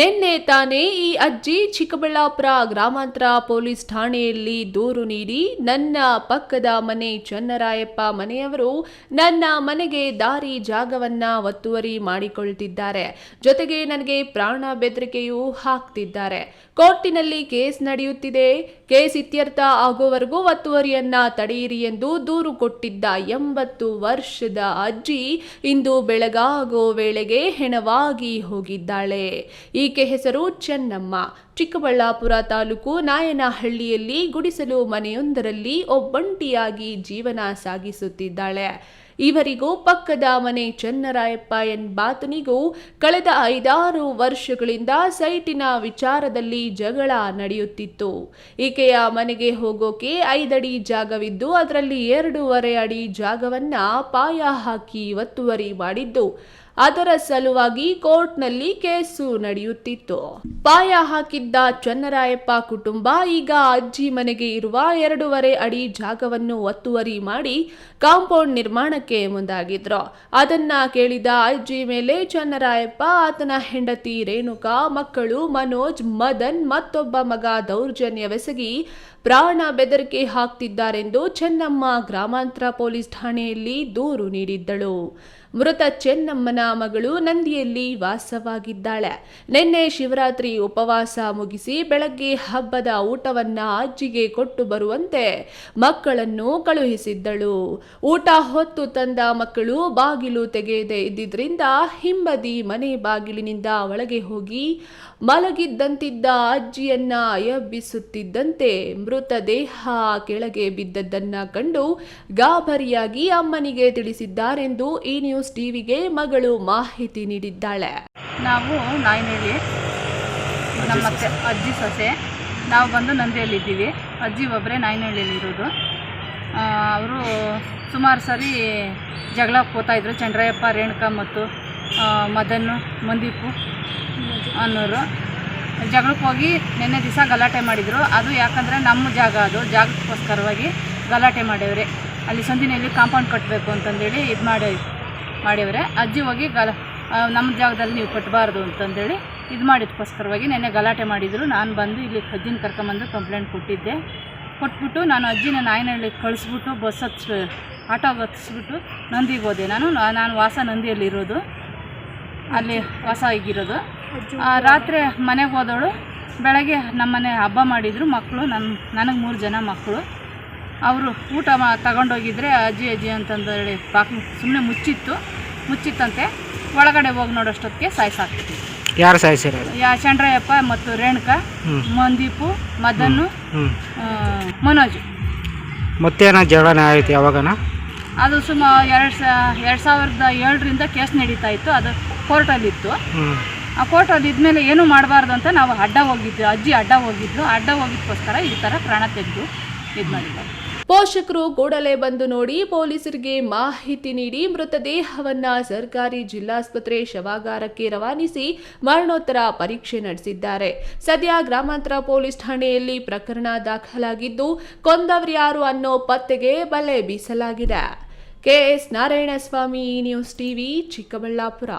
ನಿನ್ನೆ ತಾನೇ ಈ ಅಜ್ಜಿ ಚಿಕ್ಕಬಳ್ಳಾಪುರ ಗ್ರಾಮಾಂತರ ಪೊಲೀಸ್ ಠಾಣೆಯಲ್ಲಿ ದೂರು ನೀಡಿ ನನ್ನ ಪಕ್ಕದ ಮನೆ ಚನ್ನರಾಯಪ್ಪ ಮನೆಯವರು ನನ್ನ ಮನೆಗೆ ದಾರಿ ಜಾಗವನ್ನ ಒತ್ತುವರಿ ಮಾಡಿಕೊಳ್ತಿದ್ದಾರೆ. ಜೊತೆಗೆ ನನಗೆ ಪ್ರಾಣ ಬೆದರಿಕೆಯೂ ಹಾಕ್ತಿದ್ದಾರೆ. ಕೋರ್ಟಿನಲ್ಲಿ ಕೇಸ್ ನಡೆಯುತ್ತಿದೆ. ಕೇಸ್ ಇತ್ಯರ್ಥ ಆಗುವವರೆಗೂ ಒತ್ತುವರಿಯನ್ನ ತಡೆಯಿರಿ ಎಂದು ದೂರು ಕೊಟ್ಟಿದ್ದ ಎಂಬತ್ತು ವರ್ಷದ ಅಜ್ಜಿ ಇಂದು ಬೆಳಗಾಗೋ ವೇಳೆಗೆ ಹೆಣವಾಗಿ ಹೋಗಿದ್ದಾಳೆ. ಈಕೆ ಹೆಸರು ಚೆನ್ನಮ್ಮ. ಚಿಕ್ಕಬಳ್ಳಾಪುರ ತಾಲೂಕು ನಾಯನಹಳ್ಳಿಯಲ್ಲಿ ಗುಡಿಸಲು ಮನೆಯೊಂದರಲ್ಲಿ ಒಬ್ಬಂಟಿಯಾಗಿ ಜೀವನ ಸಾಗಿಸುತ್ತಿದ್ದಾಳೆ. ಇವರಿಗೂ ಪಕ್ಕದ ಮನೆ ಚನ್ನರಾಯಪ್ಪ ಎಂಬಾತನಿಗೂ ಕಳೆದ ಐದಾರು ವರ್ಷಗಳಿಂದ ಸೈಟಿನ ವಿಚಾರದಲ್ಲಿ ಜಗಳ ನಡೆಯುತ್ತಿತ್ತು. ಈಕೆಯ ಮನೆಗೆ ಹೋಗೋಕೆ ಐದಡಿ ಜಾಗವಿದ್ದು, ಅದರಲ್ಲಿ ಎರಡೂವರೆ ಅಡಿ ಜಾಗವನ್ನ ಪಾಯ ಹಾಕಿ ಒತ್ತುವರಿ ಮಾಡಿದ್ದು. ಅದರ ಸಲುವಾಗಿ ಕೋರ್ಟ್ನಲ್ಲಿ ಕೇಸು ನಡೆಯುತ್ತಿತ್ತು. ಪಾಯ ಹಾಕಿದ್ದ ಚನ್ನರಾಯಪ್ಪ ಕುಟುಂಬ ಈಗ ಅಜ್ಜಿ ಮನೆಗೆ ಇರುವ ಎರಡೂವರೆ ಅಡಿ ಜಾಗವನ್ನು ಒತ್ತುವರಿ ಮಾಡಿ ಕಾಂಪೌಂಡ್ ನಿರ್ಮಾಣಕ್ಕೆ ಮುಂದಾಗಿದ್ರು. ಅದನ್ನ ಕೇಳಿದ ಅಜ್ಜಿ ಮೇಲೆ ಚನ್ನರಾಯಪ್ಪ, ಆತನ ಹೆಂಡತಿ ರೇಣುಕಾ, ಮಕ್ಕಳು ಮನೋಜ್, ಮದನ್ ಮತ್ತೊಬ್ಬ ಮಗ ದೌರ್ಜನ್ಯವೆಸಗಿ ಪ್ರಾಣ ಬೆದರಿಕೆ ಹಾಕ್ತಿದ್ದಾರೆಂದು ಚೆನ್ನಮ್ಮ ಗ್ರಾಮಾಂತರ ಪೊಲೀಸ್ ಠಾಣೆಯಲ್ಲಿ ದೂರು ನೀಡಿದ್ದಳು. ಮೃತ ಚೆನ್ನಮ್ಮನ ಮಗಳು ನಂದಿಯಲ್ಲಿ ವಾಸವಾಗಿದ್ದಾಳೆ. ನಿನ್ನೆ ಶಿವರಾತ್ರಿ ಉಪವಾಸ ಮುಗಿಸಿ ಬೆಳಗ್ಗೆ ಹಬ್ಬದ ಊಟವನ್ನ ಅಜ್ಜಿಗೆ ಕೊಟ್ಟು ಬರುವಂತೆ ಮಕ್ಕಳನ್ನು ಕಳುಹಿಸಿದ್ದಳು. ಊಟ ಹೊತ್ತು ತಂದ ಮಕ್ಕಳು ಬಾಗಿಲು ತೆಗೆಯದೆ ಇದ್ದಿದ್ರಿಂದ ಹಿಂಬದಿ ಮನೆ ಬಾಗಿಲಿನಿಂದ ಒಳಗೆ ಹೋಗಿ ಮಲಗಿದ್ದಂತಿದ್ದ ಅಜ್ಜಿಯನ್ನ ಎಬ್ಬಿಸುತ್ತಿದ್ದಂತೆ ಮೃತದೇಹ ಕೆಳಗೆ ಬಿದ್ದದ್ದನ್ನ ಕಂಡು ಗಾಬರಿಯಾಗಿ ಅಮ್ಮನಿಗೆ ತಿಳಿಸಿದ್ದಾರೆಂದು ಈ ಟಿವಿಗೆ ಮಗಳು ಮಾಹಿತಿ ನೀಡಿದ್ದಾಳೆ. ನಾವು ನಾಯಿನೇಲಿ ನಮ್ಮ ಅತ್ತೆ ಅಜ್ಜಿ ಸೊಸೆ ನಾವು ಬಂದು ನಂದಿಯಲ್ಲಿದ್ದೀವಿ. ಅಜ್ಜಿ ಒಬ್ಬರೇ ನಾಯಿನಹಳ್ಳಿಯಲ್ಲಿ ಇರೋದು. ಅವರು ಸುಮಾರು ಸರಿ ಜಗಳ ಕೂತಾಯಿದ್ರು ಚಂದ್ರಯ್ಯಪ್ಪ ರೇಣುಕಾ ಮತ್ತು ಮದನ್ನು ಮಂದೀಪು ಅನ್ನೋರು. ಜಗಳಕ್ಕೆ ಹೋಗಿ ನಿನ್ನೆ ದಿವಸ ಗಲಾಟೆ ಮಾಡಿದರು. ಅದು ಯಾಕಂದರೆ ನಮ್ಮ ಜಾಗ ಅದು. ಜಾಗಕ್ಕೋಸ್ಕರವಾಗಿ ಗಲಾಟೆ ಮಾಡ್ಯವ್ರೆ. ಅಲ್ಲಿ ಸಂದಿನಲ್ಲಿ ಕಾಂಪೌಂಡ್ ಕಟ್ಟಬೇಕು ಅಂತಂದೇಳಿ ಇದು ಮಾಡಿ ಮಾಡ್ಯವ್ರೆ ಅಜ್ಜಿ ಹೋಗಿ ಗಲ ನಮ್ಮ ಜಾಗದಲ್ಲಿ ನೀವು ಕಟ್ಟಬಾರ್ದು ಅಂತಂದೇಳಿ ಇದು ಮಾಡಿದಕ್ಕೋಸ್ಕರವಾಗಿ ನೆನ್ನೆ ಗಲಾಟೆ ಮಾಡಿದರು. ನಾನು ಬಂದು ಇಲ್ಲಿ ಅಜ್ಜಿನ ಕರ್ಕೊಂಬಂದು ಕಂಪ್ಲೇಂಟ್ ಕೊಟ್ಟಿದ್ದೆ. ಕೊಟ್ಬಿಟ್ಟು ನಾನು ಅಜ್ಜಿನ ನಾಯಿನಹಳ್ಳಿ ಕಳಿಸ್ಬಿಟ್ಟು ಬಸ್ ಹತ್ಸ್, ಆಟೋ ಹತ್ತಿಸ್ಬಿಟ್ಟು ನಂದಿಗೆ ಹೋದೆ ನಾನು. ನಾನು ವಾಸ ನಂದಿಯಲ್ಲಿರೋದು ಅಲ್ಲಿ ವಾಸ ಆಗಿರೋದು. ರಾತ್ರಿ ಮನೆಗೆ ಹೋದವಳು, ಬೆಳಗ್ಗೆ ನಮ್ಮನೆ ಹಬ್ಬ ಮಾಡಿದರು ಮಕ್ಕಳು ನನ್ನ ನನಗೆ ಮೂರು ಜನ ಮಕ್ಕಳು ಅವರು ಊಟ ಮಾ ತಗೊಂಡೋಗಿದ್ರೆ ಅಜ್ಜಿ ಅಜ್ಜಿ ಅಂತಂದೇಳಿ ಹೇಳಿ ಬಾಕ್ಲು ಸುಮ್ಮನೆ ಮುಚ್ಚಿತ್ತು. ಮುಚ್ಚಿತ್ತಂತೆ. ಒಳಗಡೆ ಹೋಗಿ ನೋಡೋಷ್ಟೊತ್ತಿಗೆ ಸಾಯಿಸಾಕ್ತಿತ್ತು ಯಾರು ಸಾಯಿಸಿರೋದು ಯಾ ಚಂದ್ರಯ್ಯಪ್ಪ ಮತ್ತು ರೇಣುಕಾ. ಮಂದೀಪು ಮದನ್ನು ಮನೋಜ್. ಮತ್ತೇನೋ ಜಗಳನ ಆಯಿತು ಯಾವಾಗನ? ಅದು ಸುಮ ಎರಡು ಸಾ ಎರಡು ಸಾವಿರದ ಏಳರಿಂದ ಕೇಸ್ ನಡೀತಾ ಇತ್ತು. ಅದು ಕೋರ್ಟಲ್ಲಿತ್ತು. ಆ ಕೋರ್ಟಲ್ಲಿ ಇದ್ಮೇಲೆ ಏನೂ ಮಾಡಬಾರ್ದು ಅಂತ ನಾವು ಅಡ್ಡ ಹೋಗಿದ್ವಿ. ಅಜ್ಜಿ ಅಡ್ಡ ಹೋಗಿದ್ದು ಅಡ್ಡ ಹೋಗಿದ್ದಕ್ಕೋಸ್ಕರ ಈ ಥರ ಪ್ರಾಣ ತೆಗೆದು ಇದು ಮಾಡಿದ್ದಾರೆ ಪೋಷಕರು ಕೂಡಲೇ ಬಂದು ನೋಡಿ ಪೊಲೀಸರಿಗೆ ಮಾಹಿತಿ ನೀಡಿ ಮೃತದೇಹವನ್ನ ಸರ್ಕಾರಿ ಜಿಲ್ಲಾಸ್ಪತ್ರೆ ಶವಾಗಾರಕ್ಕೆ ರವಾನಿಸಿ ಮರಣೋತ್ತರ ಪರೀಕ್ಷೆ ನಡೆಸಿದ್ದಾರೆ. ಸದ್ಯ ಗ್ರಾಮಾಂತರ ಪೊಲೀಸ್ ಠಾಣೆಯಲ್ಲಿ ಪ್ರಕರಣ ದಾಖಲಾಗಿದ್ದು ಕೊಂದವರ್ಯಾರು ಅನ್ನೋ ಪತ್ತೆಗೆ ಬಲೆ ಬೀಸಲಾಗಿದೆ. K S Narayanaswamy, news TV, Chikkaballapur.